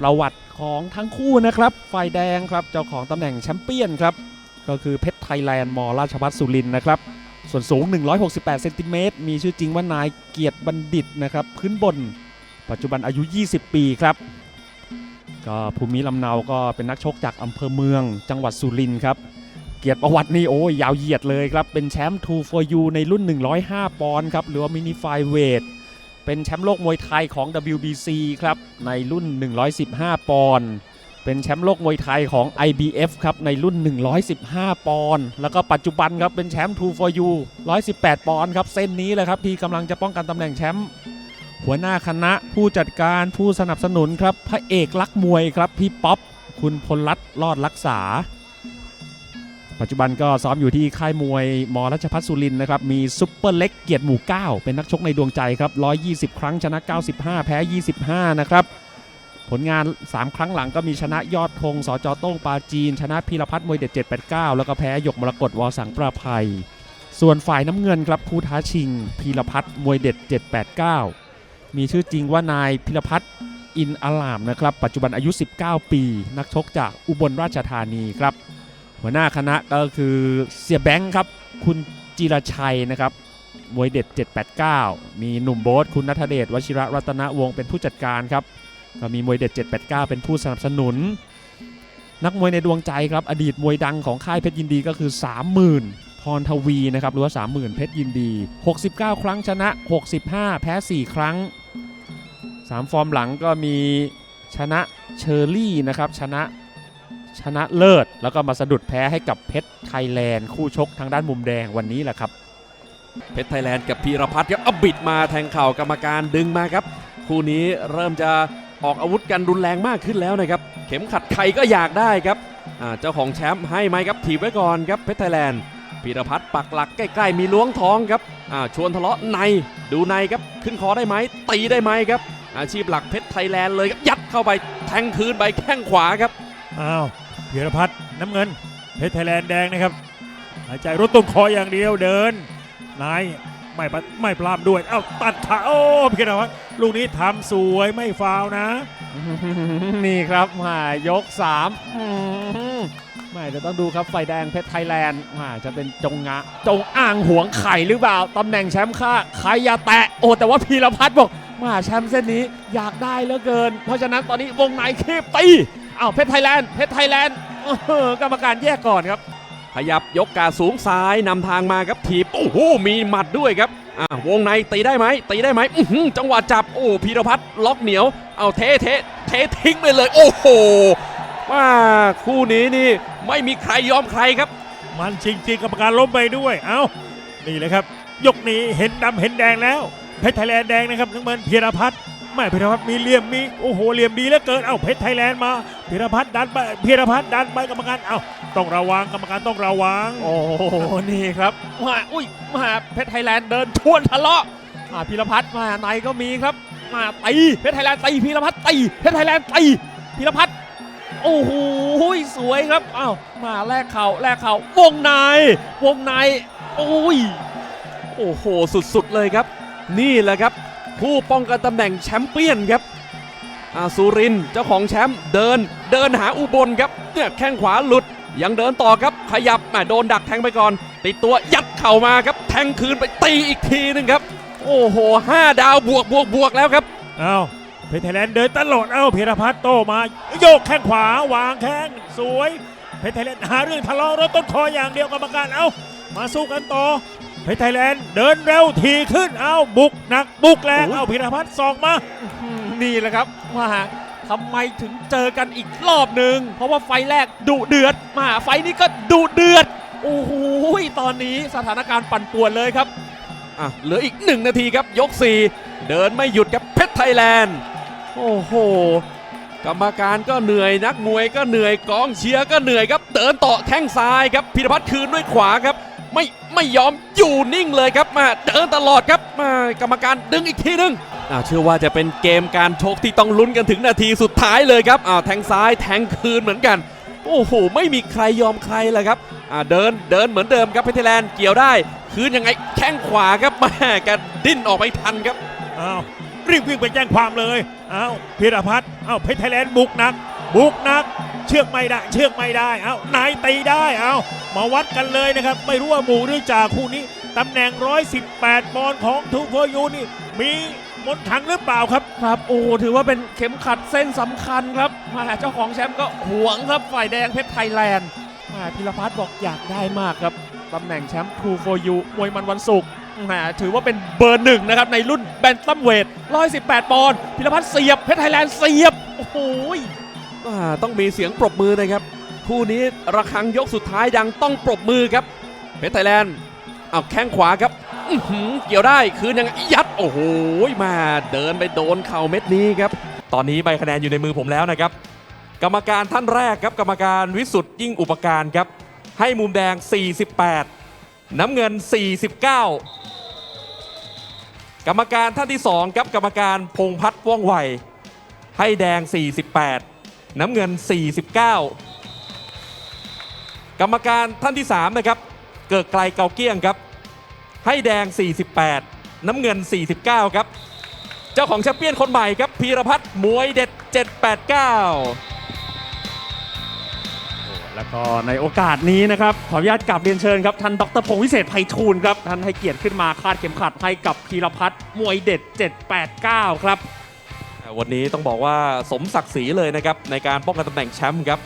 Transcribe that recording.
ประวัติของทั้งคู่นะครับ ฝ่ายแดงครับเจ้าของตำแหน่งแชมเปี้ยนครับ ก็คือเพชรไทยแลนด์มอราชพัฒสุรินนะครับ ส่วนสูง 168 เซนติเมตร มีชื่อจริงว่านายเกียรติบัณฑิตนะครับ พื้นบน ปัจจุบันอายุ 20 ปีครับ ก็ภูมิลำเนาก็เป็นนักชกจากอำเภอเมือง จังหวัดสุรินทร์ครับ เกียรติประวัตินี่โอ้ยยาวเหยียดเลยครับ เป็นแชมป์2 for you ในรุ่น 105 ปอนด์ครับ หรือว่ามินิไฟเวท เป็นแชมป์โลกมวยไทยของ WBC ครับในรุ่น 115 ปอนด์ เป็นแชมป์โลกมวยไทยของ IBF ครับในรุ่น 115 ปอนด์ แล้วก็ปัจจุบันครับเป็นแชมป์2 for you 118 ปอนด์ครับเส้นนี้แหละครับที่กำลังจะป้องกันตำแหน่งแชมป์หัวหน้าคณะผู้จัดการผู้สนับสนุนครับพระเอกลักมวยครับพี่ป๊อปคุณพลรัตน์รอดรักษา ปัจจุบันก็ซ้อมอยู่ที่ค่ายมวยมรัชพัฒสุรินนะครับ มีซุปเปอร์เล็กเกียรติหมู่ 9 เป็นนักชกในดวงใจครับ 120 ครั้งชนะ 95 แพ้ 25 นะครับ ผลงาน 3 ครั้งหลังก็มีชนะยอดธงสจโต้งปาจีน ชนะพีรพัฒน์มวยเด็ด 789 แล้วก็แพ้หยกมรกตวอสังประภัย ส่วนฝ่ายน้ำเงินครับผู้ท้าชิงพีรพัฒน์มวยเด็ด 789 มีชื่อจริงว่านายพิรพัฒน์อินอลามนะครับ ปัจจุบันอายุ 19 ปี นักชกจากอุบลราชธานีครับ หัวหน้าคณะก็คือเสียแบงค์ครับ คุณจิรชัยนะครับมวยเด็ด 789 มีหนุ่มโบ๊ทคุณนัทเดชวชิระรัตนวงศ์เป็นผู้จัดการครับ ก็มีมวยเด็ด 789 เป็นผู้สนับสนุน นักมวยในดวงใจครับ อดีตมวยดังของค่ายเพชรยินดีก็คือ 30,000พรทวีนะครับหรือว่า30,000 เพชรยินดี 69 ครั้งชนะ 65 แพ้ 4 ครั้ง 3 ฟอร์มหลังก็มีชนะเชอร์รี่นะครับชนะ ชนะเลิศ แล้วก็มาสะดุดแพ้ให้กับเพชรไทยแลนด์คู่ชกทางด้านมุมแดงวันนี้แหละครับ เพชรไทยแลนด์กับพีรพัฒน์ครับเอาบิดมาแทงเข่ากรรมการดึงมาครับ คู่นี้เริ่มจะออกอาวุธกันรุนแรงมากขึ้นแล้วนะครับ เข็มขัดใครก็อยากได้ครับอ่าเจ้าของแชมป์ให้ไหมครับถีบไว้ก่อนครับเพชรไทยแลนด์พีรพัฒน์ปักหลักใกล้ๆมีล้วงท้องครับอ่าชวนทะเลาะในดูในครับ ขึ้นคอได้ไหมตีได้ไหมครับ อาชีพหลักเพชรไทยแลนด์เลยครับยัดเข้าไปแทงคืนไปแข้งขวาครับอ้าว พีรพัฒน์น้ำเงินเพชรไทยแลนด์แดงนะครับหายใจรถตรงคออย่างเดียวเดินนายไม่ปไม่ปลามด้วย เอ้าตัดขาโอ้พีรพัฒน์ลูกนี้ทำสวยไม่ฟาวนะ นี่ครับมายก3อืมไม่จะต้องดูครับไฟแดงเพชรไทยแลนด์มาจะเป็นจงงะจงอ้างหวงไข่หรือเปล่าตำแหน่งแชมป์ค่าใครอย่าแตะโอ้แต่ว่าพีรพัฒน์บอกมาแชมป์เส้นนี้อยากได้เหลือเกิน เพราะฉะนั้นตอนนี้วงในคีบตี อ้าวเพชรไทยแลนด์เพชรไทยแลนด์เออกรรมการแยกก่อนครับ ขยับยกกาสูงซ้ายนำทางมาครับถีบโอ้โหมีหมัดด้วยครับอ่าวงในตีได้ไหมตีได้ไหมอื้อหือจังหวะจับโอ้พีรพัฒน์ล็อกเหนียว เอาเทเทเททิ้งไปเลย โอ้โหว่าคู่นี้นี่ไม่มีใครยอมใครครับ มันจริงๆกรรมการล้มไปด้วย เอ้านี่เลยครับ ยกนี้เห็นดำเห็นแดงแล้ว เพชรไทยแลนด์แดงนะครับน้ำเงินพีรพัฒน์ ไม่พีรพัฒน์มีเหลี่ยมมีโอ้โหเหลี่ยมดีเหลือเกินเอ้าเพชรไทยแลนด์มาพีรพัฒน์ดันไปพีรพัฒน์ดันไปกรรมการเอ้าต้องระวังกรรมการต้องระวัง โอ้โหนี่ครับมาอุ้ยมาเพชรไทยแลนด์เดินทวนทะเลาะมาพีรพัฒน์มาในก็มีครับ มาตีเพชรไทยแลนด์ตีพีรพัฒน์ตีเพชรไทยแลนด์ตีพีรพัฒน์โอ้โหสวยครับอ้าวมาแลกเข่าแลกเข่าวงในวงในโอ้ยโอ้โหสุดๆเลยครับ นี่แหละครับ ผู้ป้องกันตำแหน่งแชมเปี้ยนครับอาสุรินเจ้าของแชมป์เดินเดินหาอุบลครับเนี่ยแข้งขวาหลุดยังเดินต่อครับขยับแหมโดนดักแทงไปก่อน ติดตัวยัดเข่ามาครับ แทงคืนไปตีอีกทีหนึงครับ โอ้โหห้าดาวบวกบวกบวกแล้วครับเอ้าเพชรไทยแลนด์เดินตลอดเอ้าพีรพัฒน์โตมา โยกแข้งขวาวางแข้งสวยเพชรไทยแลนด์หาเรื่องทะเลาะรถต้นคออย่างเดียวกรรมการเอ้ามาสู้กันต่อ เพชรไทยแลนด์เดินเร็วทีขึ้นเอ้าบุกหนักบุกแรงโอ้ยเอ้าพีรพัฒน์สอกมาอืมนี่แหละครับมาทำไมถึงเจอกันอีกรอบหนึ่งเพราะว่าไฟแรกดุเดือดมาไฟนี้ก็ดุเดือดโอ้โหตอนนี้สถานการณ์ปั่นป่วนเลยครับอะเหลืออีกหนึ่งนาทีครับยก 4 เดินไม่หยุดครับเพชรไทยแลนด์โอ้โหกรรมการก็เหนื่อยนักมวยก็เหนื่อยกองเชียร์ก็เหนื่อยครับ เดินต่อแข้งซ้ายครับพิรพัฒน์คืนด้วยขวาครับ ไม่ไม่ยอมอยู่นิ่งเลยครับมาเดินตลอดครับมากรรมการดึงอีกทีนึงอ่าเชื่อว่าจะเป็นเกมการชกที่ต้องลุ้นกันถึงนาทีสุดท้ายเลยครับอ่าแทงซ้ายแทงคืนเหมือนกัน โอ้โห ไม่มีใครยอมใครเลยครับอ่าเดินเดินเหมือนเดิมครับเพชรไทยแลนด์เกี่ยวได้ คืนยังไงแข้งขวาครับแม่แกดิ้นออกไม่ทันครับอ้าวรีบวิ่งไปแจ้งความเลยเอาพีรพัฒน์เอาเพชรไทยแลนด์บุกหนัก บุกหนัก เชือกไม่ได้ เชือกไม่ได้ เอานายตีได้เอามาวัดกันเลยนะครับ ไม่รู้ว่าหมู่หรือจ่าคู่นี้ตำแหน่ง 118ปอนด์ของทูโฟยูนี่ มีมนต์ขลังหรือเปล่าครับ ครับ โอ้โหถือว่าเป็นเข็มขัดเส้นสำคัญครับแหมาเจ้าของแชมป์ก็หวงครับฝ่ายแดงเพชรไทยแลนด์แหมาพิรพัฒน์บอกอยากได้มากครับตำแหน่งแชมป์ True for You มวยมันวันศุกร์แหมถือว่าเป็นเบอร์หนึ่งนะครับ ในรุ่นแบนตัมเวท 118 ปอนด์พิรพัฒน์เสียบ เพชรไทยแลนด์เสียบ โอ้โหอ่า ต้องมีเสียงปรบมือนะครับคู่นี้ระฆังยกสุดท้ายดังต้องปรบมือครับเพชรไทยแลนด์เอาแข้งขวาครับเกี่ยวได้คืนยังยัดโอ้โหมาเดินไปโดนเข่าเม็ดนี้ครับ ตอนนี้ใบคะแนนอยู่ในมือผมแล้วนะครับ กรรมการท่านแรกครับกรรมการวิสุทธ์ยิ่งอุปการครับ ให้มุมแดง 48 น้ำเงิน 49 กรรมการท่านที่2ครับกรรมการพงพัฒน์ว่องไวให้แดง 48 น้ำเงิน 49 กรรมการท่านที่ 3 นะครับ เกิดไกลเกาเกี้ยงครับ ให้แดง 48 น้ำเงิน 49 ครับ เจ้าของแชมเปี้ยนคนใหม่ครับพีรพัฒน์มวยเด็ด 789แล้วก็ในโอกาสนี้นะครับขออนุญาตกลับเรียนเชิญครับท่านดรพงศ์วิเศษไพฑูรย์ครับท่านให้เกียรติขึ้นมาคาดเข็มขัดให้กับพีรพัฒน์มวยเด็ด 789 ครับ วันนี้ต้องบอกว่าสมศักดิ์ศรีเลยนะครับในการป้องกันตำแหน่งแชมป์ครับ